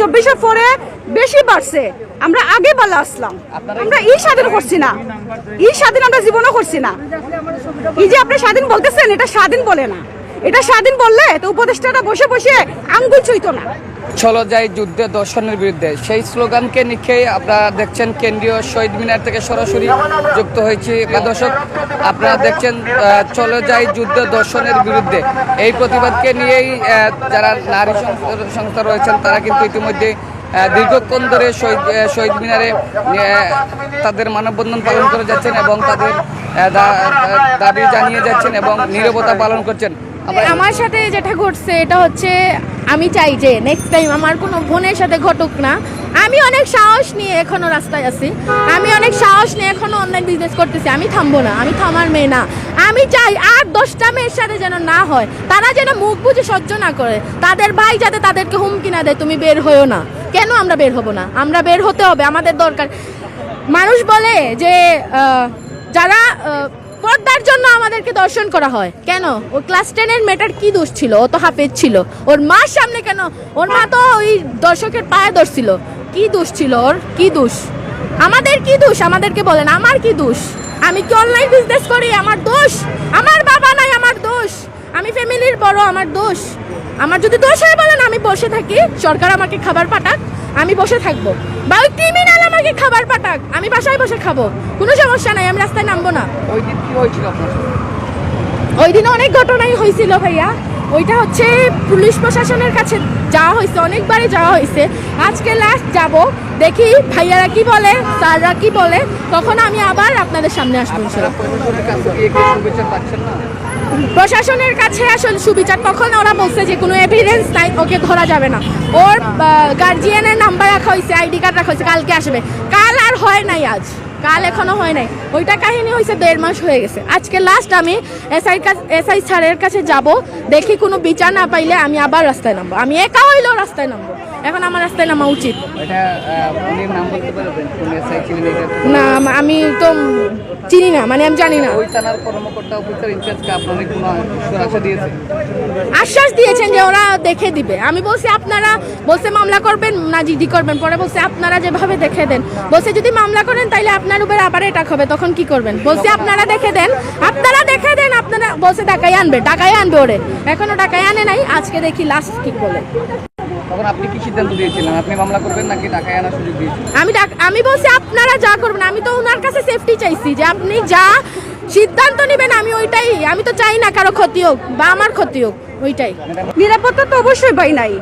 চব্বিশের পরে বেশি বাড়ছে। আমরা আগে বলা আসলাম। আমরা ই স্বাধীন করছি না। ই স্বাধীন আমরা জীবনও করছি না। এই যে আপনি স্বাধীন বলতেছেন, এটা স্বাধীন বলে না। এটা স্বাধীন বললে তো উপদেষ্টারা বসে বসে আঙ্গুল ছুঁইতো না। চলো যাই যুদ্ধে দর্শনের বিরুদ্ধে। সেই স্লোগানকে নিখেই আপনারা দেখছেন কেন্দ্রীয় শহীদ মিনার থেকে সরাসরি যুক্ত হয়েছি। বা দর্শক, আপনারা দেখছেন চলো যাই যুদ্ধ দর্শনের বিরুদ্ধে। এই প্রতিবাদকে নিয়েই যারা নারী সংস্থা- রয়েছেন, তারা কিন্তু ইতিমধ্যে দীর্ঘক্ষণ ধরে শহীদ শহীদ মিনারে তাদের মানববন্ধন পালন করে যাচ্ছেন এবং তাদের দাবি জানিয়ে যাচ্ছেন এবং নীরবতা পালন করছেন। আমরা সাথে যেটা ঘটছে, এটা হচ্ছে আমি চাই যে নেক্সট টাইম আমার কোনো বোনের সাথে ঘটুক না। আমি অনেক সাহস নিয়ে এখনও রাস্তায় আছি। আমি অনেক সাহস নিয়ে এখনও অনলাইন বিজনেস করতেছি। আমি থামবো না। আমি থামার মেয়ে না। আমি চাই আর দশটা মেয়ের সাথে যেন না হয়, তারা যেন মুখ বুঝে সহ্য না করে। তাদের ভাই যাতে তাদেরকে হুমকি না দেয়, তুমি বের হয়েও না। কেন আমরা বের হব না? আমরা বের হতে হবে, আমাদের দরকার। মানুষ বলে যে যারা পর্দার জন্য আমাদেরকে দর্শন করা হয়। কেন? ও ক্লাস টেনের মেয়েটার কি দোষ ছিল? ও তো হাফেজ ছিল। ওর মার সামনে কেন? ওর মা তো ওই দর্শকের পায়ে ধরছিল। কি দোষ ছিল ওর? কি দোষ? আমাদের কি দোষ? আমাদেরকে বলেন, আমার কি দোষ? আমি কি অনলাইন বিজনেস করি? আমার দোষ? আমার বাবা নাই, আমার দোষ? আমি ফ্যামিলির বড়, আমার দোষ? আমার যদি দোষ হয় বলেন, আমি বসে থাকি। সরকার আমাকে খাবার পাঠাক, আমি বসে থাকব। বা ওই ক্রিমিনাল আমাকে খাবার পাঠাক আমি বাসায় বসে খাব। কোনো সমস্যা নাই আমি রাস্তায় নামবো না। ওই দিন কি হয়েছিল আপনার? ওই দিন অনেক ঘটনাই হয়েছিল ভাইয়া। ওইটা হচ্ছে পুলিশ প্রশাসনের কাছে যাওয়া হয়েছে অনেকবারই যাওয়া হয়েছে। আজকে লাস্ট যাব দেখি ভাইয়ারা কি বলে স্যাররা কি বলে তখন আমি আবার আপনাদের সামনে আসব প্রশাসনের কাছে না? প্রশাসনের কাছে আসলে সুবিচার তখন ওরা বলছে যে কোনো এভিডেন্স নাই ওকে ধরা যাবে না। ওর গার্জিয়ানের নাম্বার রাখা হয়েছে আইডি কার্ড রাখা হয়েছে কালকে আসবে। কাল আর হয় নাই আজ। কাল এখনও হয় নাই। ওইটা কাহিনী হয়েছে দেড় মাস হয়ে গেছে। আজকে লাস্ট আমি এসআই এসআই স্যারের কাছে যাব দেখি কোনো বিচার না পাইলে আমি আবার রাস্তায় নামবো। আমি একা হইলেও রাস্তায় নামবো। এখন আমার রাস্তায় নামা উচিত। না আমি তো চিনি না মানে আমি জানি না। আশ্বাস দিয়েছেন যে ওরা দেখে দিবে। আমি বলছি আপনারা বলছে মামলা করবেন না জিডি করবেন। পরে বলছে আপনারা যেভাবে দেখে দেন। বলছে যদি মামলা করেন তাইলে আপনার উপর আবার এটা হবে তখন কি করবেন? বলছে আপনারা দেখে দেন আপনারা দেখে দেন আপনারা বলছে টাকাই আনবে টাকাই আনবে ওরে। এখনও টাকাই আনে নাই আজকে দেখি লাস্ট কি বলে। তখন আপনি কি সিদ্ধান্ত দিয়েছিলেন? আপনি মামলা করবেন নাকি টাকায় আনার সুযোগ দিয়েছিলেন? আমি আমি বলছি আপনারা যা করবেন আমি তো ওনার কাছে সেফটি চাইছি যে আপনি যা সিদ্ধান্ত নেবেন আমি ওইটাই আমি তো চাই না কারও ক্ষতি হোক বা আমার ক্ষতি হোক ওইটাই। নিরাপত্তা তো অবশ্যই ভাই নাই।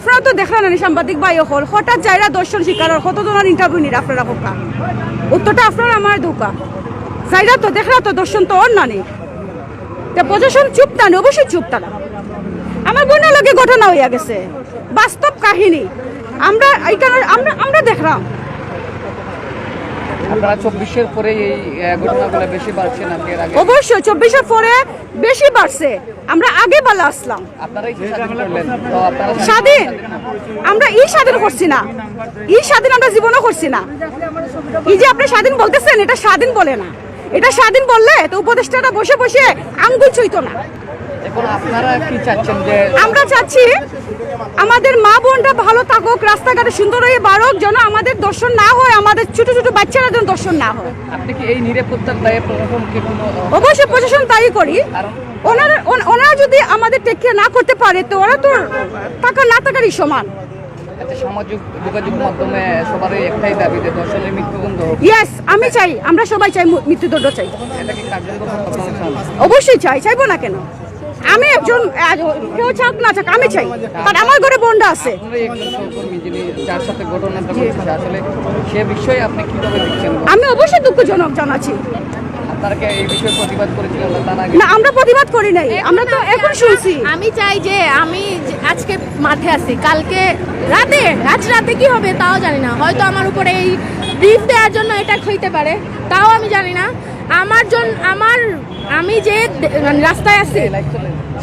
আপনারা তো দেখলেন না সাংবাদিক ভাই হল। হঠাৎ যাইরা দর্শন শিকার কতজনের ইন্টারভিউ নিরা আপনারা হোকা উত্তরটা আপনারা আমার দোকা। যাইরা তো দেখলা তো দর্শন তো অন্য নেই তা প্রশাসন চুপ না অবশ্যই চুপ না আমার লগে ঘটনা হইয়া গেছে। বাস্তব কাহিনী। আমরা এইটা আমরা আমরা দেখলাম। আপনারা চব্বিশের পরে এই ঘটনাগুলো বেশি বাড়ছে নাকি অবশ্যই চব্বিশের পরে বেশি বাড়ছে। আমরা আগে বলা আসলাম। স্বাধীন। আমরা ই স্বাধীন করছি না। ই স্বাধীন আমরা জীবনও করছি না। এই যে আপনি স্বাধীন বলতেছেন এটা স্বাধীন বলে না। এটা স্বাধীন বললে তো উপদেষ্টারা বসে বসে আঙ্গুল ছুঁইতো না। আমরা চাচ্ছি আমাদের মা বোনরা ভালো থাকুক রাস্তাঘাটে সুন্দর হয়ে বাড়ুক যেন আমাদের দর্শন না হয় আমাদের ছোট ছোট বাচ্চারা যেন দর্শন না হয়। আপনি কি এই নিরাপত্তার দায়ে প্রশাসনকে কোনো আহ, অবশ্যই প্রশাসন তাই করি। ওনারা ওনারা যদি আমাদের টেক কেয়ার না করতে পারে তো ওরা তো টাকা না টাকারই সমান। সামাজিক যোগাযোগ মাধ্যমে সবারই একটাই দাবি যে দর্শনের মৃত্যুদণ্ড ইয়েস আমি চাই আমরা সবাই চাই মৃত্যুদণ্ড চাই। অবশ্যই চাই চাইব না কেন? আমি একজন কেউ চাক না চাক আমি চাই। কারণ আমার ঘরে বোনটা আছে। আপনারাই একজন সহকর্মী যিনি যার সাথে ঘটনাটা ঘটেছে আসলে সে বিষয়ে আপনি কীভাবে দেখছেন? আমি অবশ্যই দুঃখজনক জানাচ্ছি। আপনারা কি এই বিষয়ে প্রতিবাদ করেছিলেন না তার আগে? না আমরা প্রতিবাদ করি নাই। আমরা তো এখন শুনছি। আমি চাই যে আমি আজকে মাঠে আছি কালকে রাতে আজ রাতে কি হবে তাও জানি না। হয়তো আমার উপরে এই ব্রিফ দেওয়ার জন্য এটা হইতে পারে তাও আমি জানি না। আমার জন্য আমার আমি যে রাস্তায় আছি,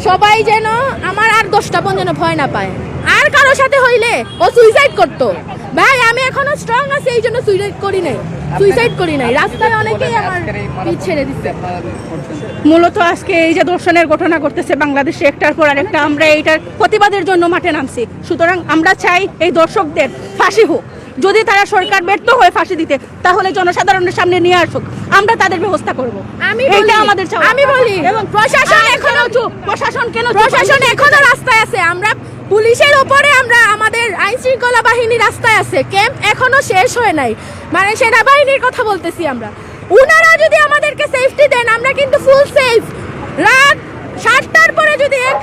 সবাই যেন আমার আর দশটা বোন যেন ভয় না পায়। আর কারোর সাথে হইলে ও সুইসাইড করতো। ভাই, আমি এখনও স্ট্রং আছি, এই জন্য সুইসাইড করি নাই। সুইসাইড করি নাই। রাস্তায় অনেকেই আমার পিঠ ছেড়ে দিচ্ছে। মূলত আজকে এই যে দর্শনের ঘটনা করতেছে বাংলাদেশে, একটার পর আরেকটা, আমরা এইটার প্রতিবাদের জন্য মাঠে নামছি। সুতরাং আমরা চাই এই দর্শকদের ফাঁসি হোক। যদি তারা সরকার ব্যর্থ হয়ে ফাঁসি দিতে তাহলে জনসাধারণের সামনে নিয়ে আসুক। আমরা তাদের ব্যবস্থা করব। আমি বলি, আমাদের আমি বলি এবং প্রশাসন এখনও চুপ? প্রশাসন কেন? প্রশাসন এখনও রাস্তায় আছে। আমরা পুলিশের উপরে আমরা আমাদের আইন শৃঙ্খলা বাহিনী রাস্তায় আছে। ক্যাম্প এখনও শেষ হয় নাই। মানে সেনাবাহিনীর কথা বলতেছি আমরা। উনারা যদি আমাদেরকে সেফটি দেন আমরা কিন্তু ফুল সেফ রাত সাতটার পরে যদি এক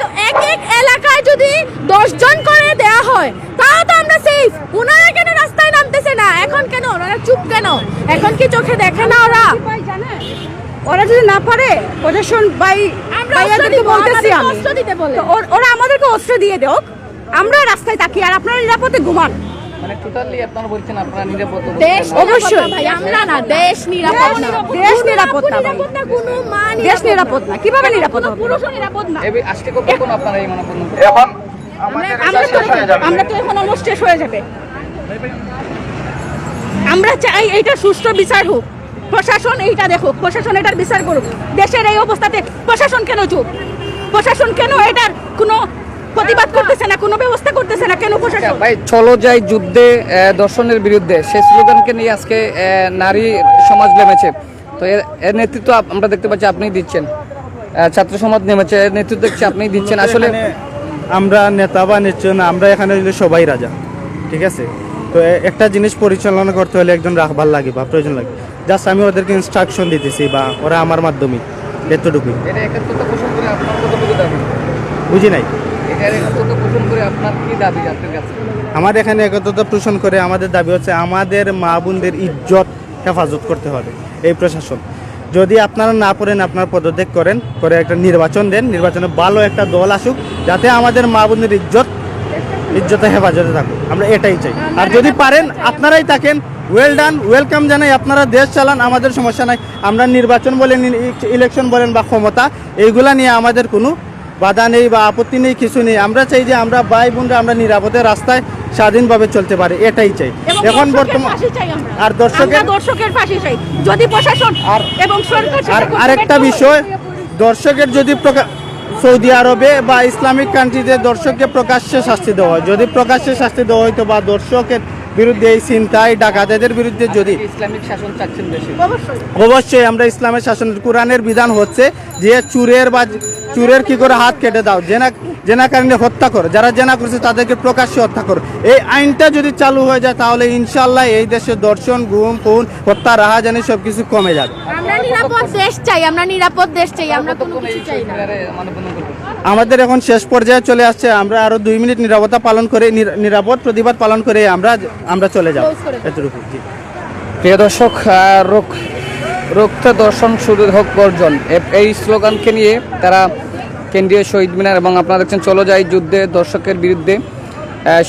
এক এলাকায় যদি দশ জন করে দেয়া হয় তাও তো আমরা সেফ উনারা কেন রাস্তায় নামতেছে না এখন কেন ওনারা চুপ কেন এখন কি চোখে দেখে না ওরা ভাই জানে, ওরা যদি না পারে প্রশাসন বাই বলতেছি আমি। অস্ত্র দিতে বলে। ওরা আমাদেরকে অস্ত্র দিয়ে দেওক আমরা রাস্তায় থাকি আর আপনারা নিরাপদে ঘুমান। মানে টোটালি আপনারা বলছেন আপনারা নিরাপদ দেশ অবশ্যই। ভাই আমরা না দেশ নিরাপদ না। দেশ নিরাপদ না ভাই। নিরাপদ না কোনো মা দেশ নিরাপদ না। কীভাবে নিরাপদ কোনো হবে? পুরুষও নিরাপদ না। এবার আজকে কখন আপনারা এই মানববন্ধন করছেন? এখন আমরা আমরা তো আমরা তো এখন অলমোস্ট শেষ হয়ে যাবে। আমরা চাই এটা সুষ্ঠু বিচার হোক। প্রশাসন এইটা দেখো প্রশাসন এটার বিচার করুক। দেশের এই অবস্থাতে প্রশাসন কেন চুপ? প্রশাসন কেন এটার কোনো প্রতিবাদ করতেছে না কোনো ব্যবস্থা করতেছে না? কেন প্রশাসন? ভাই চলো যাই যুদ্ধে দর্শনের বিরুদ্ধে। সেই স্লোগানকে নিয়ে আজকে নারী সমাজ নেমেছে। তো এর নেতৃত্ব আমরা দেখতে পাচ্ছি আপনিই দিচ্ছেন। ছাত্র সমাজ নেমেছে এর নেতৃত্ব দেখছি আপনিই দিচ্ছেন। আসলে আমরা নেতা বা নেত্র না আমরা এখানে সবাই রাজা ঠিক আছে? তো একটা জিনিস পরিচালনা করতে হলে একজন রাখবার লাগে বা প্রয়োজন লাগে। জাস্ট আমি ওদেরকে ইনস্ট্রাকশন দিতেছি বা ওরা আমার মাধ্যমে এতটুকুই। বুঝি নাই? আমার এখানে একত্রতা পোষণ করে আমাদের দাবি হচ্ছে আমাদের মা বোনদের ইজ্জত হেফাজত করতে হবে এই প্রশাসন। যদি আপনারা না পড়েন আপনার পদত্যাগ করেন করে একটা নির্বাচন দেন নির্বাচনে ভালো একটা দল আসুক যাতে আমাদের মা বোনদের ইজ্জত ইজ্জতে হেফাজতে থাকুক। আমরা এটাই চাই। আর যদি পারেন আপনারাই থাকেন ওয়েল ডান ওয়েলকাম জানাই আপনারা। দেশ চালান আমাদের সমস্যা নাই। আমরা নির্বাচন বলেন ইলেকশন বলেন বা ক্ষমতা এইগুলা নিয়ে আমাদের কোনো বাধা নেই বা আপত্তি নেই কিছু নেই। আমরা চাই যে আমরা ভাই বোনরা আমরা নিরাপদে রাস্তায় স্বাধীনভাবে চলতে পারি এটাই চাই। এখন বর্তমান। আর দর্শকের দর্শকের ফাঁসি চাই। যদি প্রশাসন আর- এবং সরকার আর আরেকটা বিষয় দর্শকের যদি সৌদি আরবে বা ইসলামিক কান্ট্রিতে দর্শককে প্রকাশ্যে শাস্তি দেওয়া হয়। যদি প্রকাশ্যে শাস্তি দেওয়া হয়তো বা দর্শকের বিরুদ্ধে এই চিন্তায় ডাকাতেদের বিরুদ্ধে যদি ইসলামিক শাসন চাচ্ছেন দেশে অবশ্যই। অবশ্যই আমরা ইসলামের শাসন কোরআনের বিধান হচ্ছে যে চুরের বা চুরের কি করে হাত কেটে দাও জেনা জেনা কারণে হত্যা করো যারা জেনা করছে তাদেরকে প্রকাশ্যে হত্যা করো। এই আইনটা যদি চালু হয়ে যায় তাহলে ইনশাল্লাহ এই দেশে দর্শন গুম খুন হত্যা রাহাজানি সব কিছু কমে যাবে। আমরা নিরাপদ দেশ চাই আমরা নিরাপদ দেশ চাই আমরা কোনো কিছু চাই না। মিনারে আমাদের এখন শেষ পর্যায়ে চলে আসছে আমরা আরও দুই মিনিট নিরাপত্তা পালন করে নিরাপদ প্রতিবাদ পালন করে আমরা আমরা চলে যাব। এতটুকু প্রিয় দর্শক রোগ রক্ত দর্শন শুরু হোক বর্জন এই স্লোগানকে নিয়ে তারা কেন্দ্রীয় শহীদ মিনার এবং আপনারা দেখছেন চলো যাই যুদ্ধে দর্শকের বিরুদ্ধে।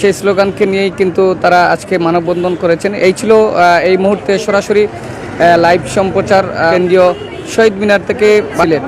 সেই স্লোগানকে নিয়েই কিন্তু তারা আজকে মানববন্ধন করেছেন। এই ছিল এই মুহূর্তে সরাসরি লাইভ সম্প্রচার কেন্দ্রীয় শহীদ মিনার থেকে সিলেট